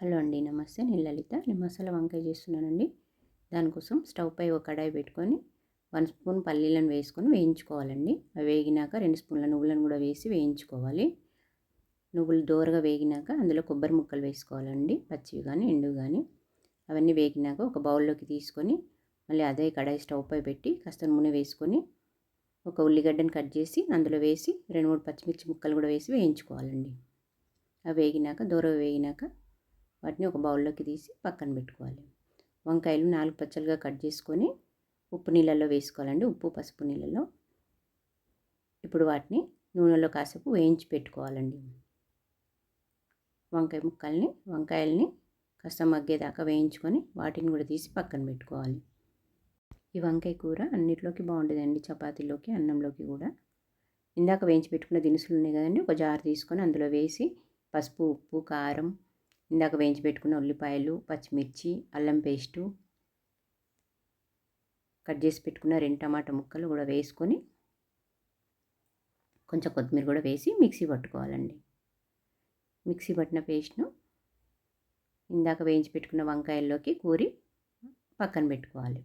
Hello అండి నమస్తే. నేను లలిత. నేను మసాలా వంకాయ చేస్తున్నానండి. దానికోసం స్టవ్ పై ఒక కడాయి పెట్టుకొని వన్ స్పూన్ పల్లీలను వేసుకొని వేయించుకోవాలండి. అవి వేగినాక రెండు స్పూన్ల నువ్వులను కూడా వేసి వేయించుకోవాలి. నువ్వులు దోరగా వేగినాక అందులో కొబ్బరి ముక్కలు వేసుకోవాలండి. పచ్చివి కానీ ఎండు కానీ అవన్నీ వేగినాక ఒక బౌల్లోకి తీసుకొని మళ్ళీ అదే కడాయి స్టవ్ పై పెట్టి కాస్త నూనె వేసుకొని ఒక ఉల్లిగడ్డను కట్ చేసి అందులో వేసి రెండు మూడు పచ్చిమిర్చి ముక్కలు కూడా వేసి వేయించుకోవాలండి. అవి వేగినాక దూరగా వేగినాక వాటిని ఒక బౌల్లోకి తీసి పక్కన పెట్టుకోవాలి. వంకాయలు నాలుగు పచ్చలుగా కట్ చేసుకొని ఉప్పు నీళ్ళల్లో వేసుకోవాలండి. ఉప్పు పసుపు నీళ్ళలో ఇప్పుడు వాటిని నూనెలో కాసేపు వేయించి పెట్టుకోవాలండి. వంకాయ ముక్కల్ని వంకాయల్ని కాస్త మగ్గేదాకా వేయించుకొని వాటిని కూడా తీసి పక్కన పెట్టుకోవాలి. ఈ వంకాయ కూర అన్నిట్లోకి బాగుంటుందండి చపాతీలోకి అన్నంలోకి కూడా. ఇందాక వేయించి పెట్టుకున్న దినుసులు ఉన్నాయి కదండి. ఒక జార్ తీసుకొని అందులో వేసి పసుపు ఉప్పు కారం ఇందాక వేయించి పెట్టుకున్న ఉల్లిపాయలు పచ్చిమిర్చి అల్లం పేస్టు కట్ చేసి పెట్టుకున్న రెండు టమాటా ముక్కలు కూడా వేసుకొని కొంచెం కొత్తిమీర కూడా వేసి మిక్సీ పట్టుకోవాలండి. మిక్సీ పట్టిన పేస్ట్ను ఇందాక వేయించి పెట్టుకున్న వంకాయల్లోకి కూరి పక్కన పెట్టుకోవాలి.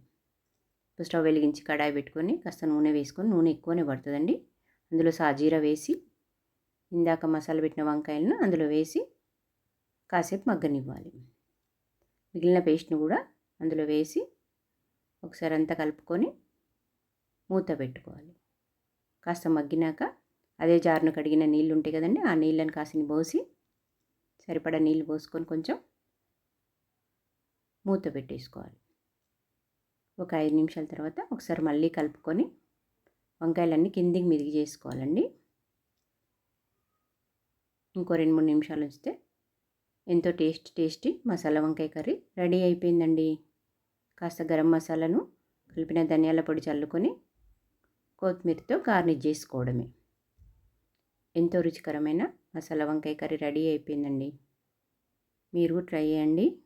స్టవ్ వెలిగించి కడాయి పెట్టుకొని కాస్త నూనె వేసుకొని నూనె ఎక్కువనే పడుతుందండి. అందులో సాజీరా వేసి ఇందాక మసాలా పెట్టిన వంకాయలను అందులో వేసి కాసేపు మగ్గనివ్వాలి. మిగిలిన పేస్ట్ని కూడా అందులో వేసి ఒకసారి అంతా కలుపుకొని మూత పెట్టుకోవాలి. కాస్త మగ్గినాక అదే జారును కడిగిన నీళ్ళు ఉంటాయి కదండి ఆ నీళ్ళని కాసిని పోసి సరిపడా నీళ్ళు పోసుకొని కొంచెం మూత పెట్టేసుకోవాలి. ఒక ఐదు నిమిషాల తర్వాత ఒకసారి మళ్ళీ కలుపుకొని వంకాయలన్నీ కిందికి మిరిగి చేసుకోవాలండి. ఇంకో రెండు మూడు నిమిషాలు ఉంచితే ఎంతో టేస్ట్ టేస్టీ మసాలా వంకాయ కర్రీ రెడీ అయిపోయిందండి. కాస్త గరం మసాలాను కలిపిన ధనియాల పొడి చల్లుకొని కొత్తిమీరతో గార్నిష్ చేసుకోవడమే. ఎంతో రుచికరమైన మసాలా వంకాయ కర్రీ రెడీ అయిపోయిందండి. మీరు ట్రై చేయండి.